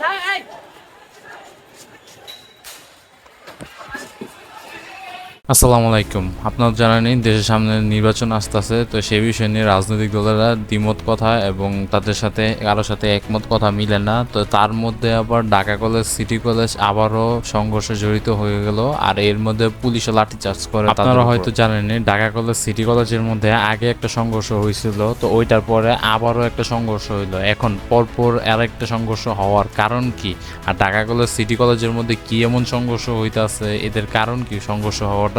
Hey! আসসালামু আলাইকুম। আপনার জানেনই দেশের সামনে নির্বাচন আসতেছে তো সেই বিষয় নিয়ে রাজনৈতিক দলেরা দ্বিমত কথা এবং তাদের সাথে কারোর সাথে একমত কথা মিলে না। তো তার মধ্যে আবার ঢাকা কলেজ সিটি কলেজ আবারও সংঘর্ষে জড়িত হয়ে গেল আর এর মধ্যে পুলিশও লাঠিচার্জ করে আপনারা হয়তো জানেনই ঢাকা কলেজ সিটি কলেজের মধ্যে আগে একটা সংঘর্ষ হয়েছিল তো ওইটার পরে আবারও একটা সংঘর্ষ হইল। এখন পরপর আর একটা সংঘর্ষ হওয়ার কারণ কি? আর ঢাকা কলেজ সিটি কলেজের মধ্যে কি এমন সংঘর্ষ হইতাছে? এদের কারণ কি? সংঘর্ষ হওয়াটা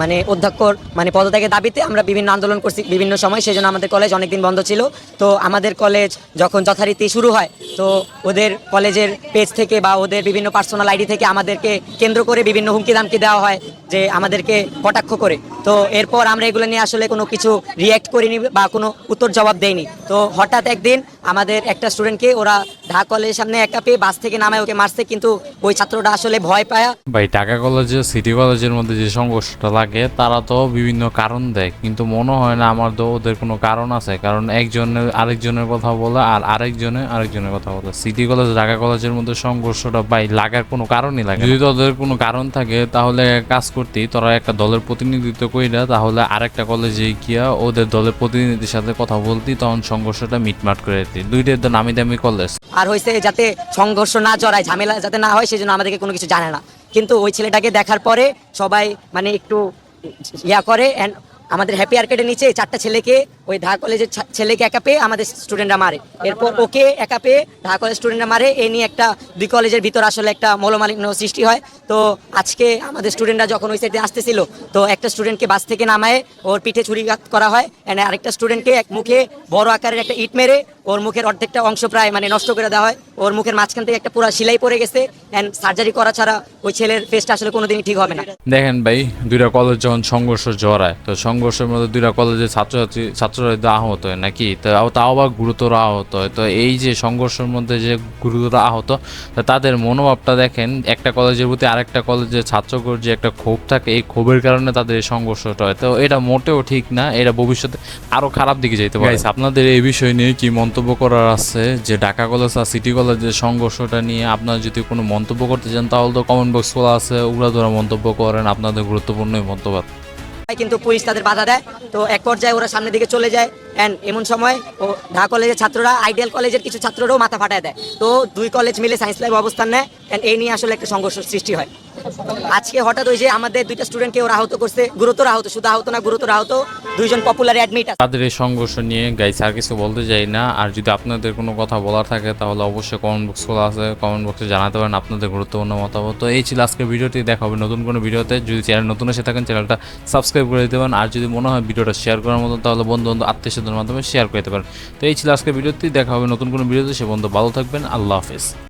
মানে অধ্যক্ষর মানে পদত্যাগের দাবিতে আমরা বিভিন্ন আন্দোলন করছি বিভিন্ন সময় সেই আমাদের কলেজ অনেকদিন বন্ধ ছিল। তো আমাদের কলেজ যখন যথারীতি শুরু হয়, তো ওদের কলেজের পেজ থেকে বা ওদের বিভিন্ন পার্সোনাল আইডি থেকে আমাদেরকে কেন্দ্র করে বিভিন্ন হুমকি দামকি দেওয়া হয় যে আমাদেরকে কটাক্ষ করে। তো এরপর আমরা এগুলো নিয়ে আসলে কোনো কিছু রিয়্যাক্ট করিনি বা কোনো উত্তর জবাব দেয়নি তো হঠাৎ একদিন আমাদের একটা স্টুডেন্টকে ওরা ঢাকা কলেজের সামনে একা পেয়ে বাস থেকে নামায়, ওকে মারছে, কিন্তু ওই ছাত্রটা আসলে ভয় পায়। ভাই, ঢাকা কলেজে সিটি কলেজের মধ্যে যে সংঘর্ষটা লাগে, তারা তো বিভিন্ন কারণ দেয়। কিন্তু মনে হয় না আমার তো ওদের কোনো কারণ আছে। কারণ একজনের আরেকজনের কথা বলে আর আরেকজনে আরেকজনের কথা বলে। সিটি কলেজ, ঢাকা কলেজের মধ্যে সংঘর্ষটা ভাই লাগার কোনো কারণই লাগে যদি তোদের কোনো কারণ থাকে, তাহলে কাজ করতি, তোরা একটা দলের প্রতিনিধিত্ব কইরা তাহলে আরেকটা কলেজে গিয়া ওদের দলের প্রতিনিধির সাথে কথা বলতি, তখন সংঘর্ষটা মিটমাট করে দিতি। দুইটাই তো নামি দামি কলেজ। আর হয়েছে যাতে সংঘর্ষ না জড়ায়, ঝামেলা যাতে না হয়, সেজন্য আমাদেরকে কোনো কিছু জানে না। কিন্তু ওই ছেলেটাকে দেখার পরে সবাই মানে একটু ইয়া করে অ্যান্ড আমাদের হ্যাপি আর্কেটের নিচে চারটা ছেলেকে ওই ঢাকা কলেজের ছেলেকে একা পেয়ে আমাদের স্টুডেন্টরা মারে। এরপর ওকে একা পেয়ে ঢাকা কলেজ স্টুডেন্টরা মারে, এ নিয়ে একটা দুই কলেজের ভিতর আসলে একটা মলমালিন্য সৃষ্টি হয়। তো আজকে আমাদের স্টুডেন্টরা যখন ওই সাইডে আসতেছিল, তো একটা স্টুডেন্টকে বাস থেকে নামায় ওর পিঠে ছুরিঘাত করা হয় অ্যান্ড আরেকটা স্টুডেন্টকে এক মুখে বড় আকারের একটা ইট মেরে ওর মুখের অর্ধেকটা অংশ প্রায় মানে নষ্ট করে দেওয়া হয়। ওর মুখের মাঝখান থেকে একটা পুরো সেলাই পড়ে গেছে অ্যান্ড সার্জারি করা ছাড়া ওই ছেলের ফেসটা আসলে কোনোদিনই ঠিক হবে না। দেখেন ভাই, দুইটা কলেজ যখন সংঘর্ষ জড়ায় তো সংঘর্ষের মধ্যে দুইটা কলেজের ছাত্রছাত্রী ছাত্ররা যদি আহত হয় নাকি? তো তাও আবার গুরুতর আহত। হয় তো এই যে সংঘর্ষের মধ্যে যে গুরুতর আহত তাদের মনোভাবটা দেখেন, একটা কলেজের প্রতি আরেকটা কলেজের ছাত্রকর যে একটা ক্ষোভ থাকে, এই ক্ষোভের কারণে তাদের এই সংঘর্ষটা হয়। তো এটা মোটেও ঠিক না, এটা ভবিষ্যতে আরও খারাপ দিকে যেতে পারে। আপনাদের এই বিষয় নিয়ে কি মন্তব্য করার আছে? যে ঢাকা কলেজ আর সিটি কলেজের সংঘর্ষটা নিয়ে আপনারা যদি কোনো মন্তব্য করতে চান, তাহলে তো কমেন্ট বক্স খোলা আছে ওগুলা ধরা মন্তব্য করেন, আপনাদের গুরুত্বপূর্ণ মন্তব্য। কিন্তু পুলিশ তাদের বাধা দেয়। তো এক পর্যায়ে ওরা সামনের দিকে চলে যায়। অ্যান্ড এমন সময়, ও ঢাকা কলেজের ছাত্ররা, আইডিয়াল কলেজের কিছু ছাত্ররাও মাথা ফাটায় দেয়। তো দুই কলেজ মিলে সায়েন্স ল্যাব অবস্থান নেয় অ্যান্ড এই নিয়ে আসলে একটা সংঘর্ষ সৃষ্টি হয়। আজকে হঠাৎ ওই যে আমাদের দুইটা স্টুডেন্টকে ওরা আহত করছে, গুরুতর আহত, শুধু আহত না, গুরুতর আহত, দুইজন পপুলার অ্যাডমিট তাদের এই সংঘর্ষ নিয়ে গাইস আর কিছু বলতে চাই না। আর যদি আপনাদের কোনো কথা বলার থাকে, তাহলে অবশ্যই কমেন্ট বক্স খোলা আছে। কমেন্ট বক্সে জানাতে পারেন আপনাদের গুরুত্বপূর্ণ মতামত। তো এই ছিল আজকের ভিডিওটি। দেখা হবে নতুন কোনো ভিডিওতে। যদি চ্যানেল নতুন এসে থাকেন চ্যানেলটা সাবস্ক্রাইব করে দিতে পারেন। আর যদি মনে হয় ভিডিওটা শেয়ার করার মতো তাহলে বন্ধু বন্ধু আত্মীয় স্বজনের মাধ্যমে শেয়ার করতে পারেন। তো এই ছিল আজকের ভিডিওটি, দেখা হবে নতুন কোনো ভিডিওতে, সে বন্ধু ভালো থাকবেন, আল্লাহ হাফেজ।